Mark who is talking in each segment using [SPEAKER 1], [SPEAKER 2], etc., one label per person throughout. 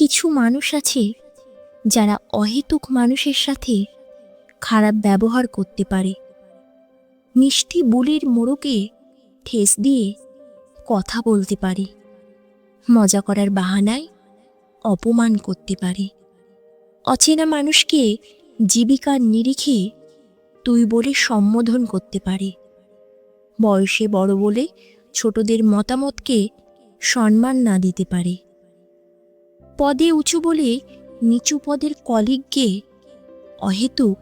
[SPEAKER 1] কিছু মানুষ আছে যারা অহেতুক মানুষের সাথে খারাপ ব্যবহার করতে পারে। মিষ্টি বুলির মোড়কে ঠেস দিয়ে কথা বলতে পারে। মজা করার বাহানায় অপমান করতে পারে। অচেনা মানুষকে জীবিকার নিরিখে তুই বলে সম্বোধন করতে পারে। বয়সে বড় বলে ছোটদের মতামতকে সম্মান না দিতে পারে। পদে উঁচু বলে নিচু পদের কলিগকে অহেতুক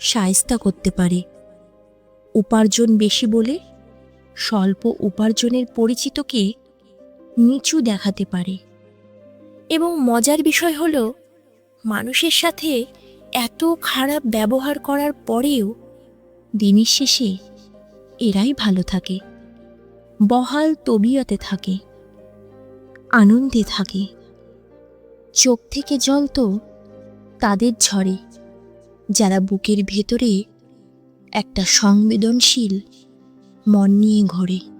[SPEAKER 1] সায়স্তা করতে পারে। উপার্জন বেশি বলে স্বল্প উপার্জনের পরিচিতকে নিচু দেখাতে পারে। এবং মজার বিষয় হলো, মানুষের সাথে এত খারাপ ব্যবহার করার পরেও দিনের শেষে এরাই ভালো থাকে। বহাল তবিয়তে থাকে। আনন্দে থাকে। চোখ থেকে জল তো তাদের ঝরে। যারা বুকের ভেতরে একটা সংবেদনশীল মন নিয়ে ঘরে।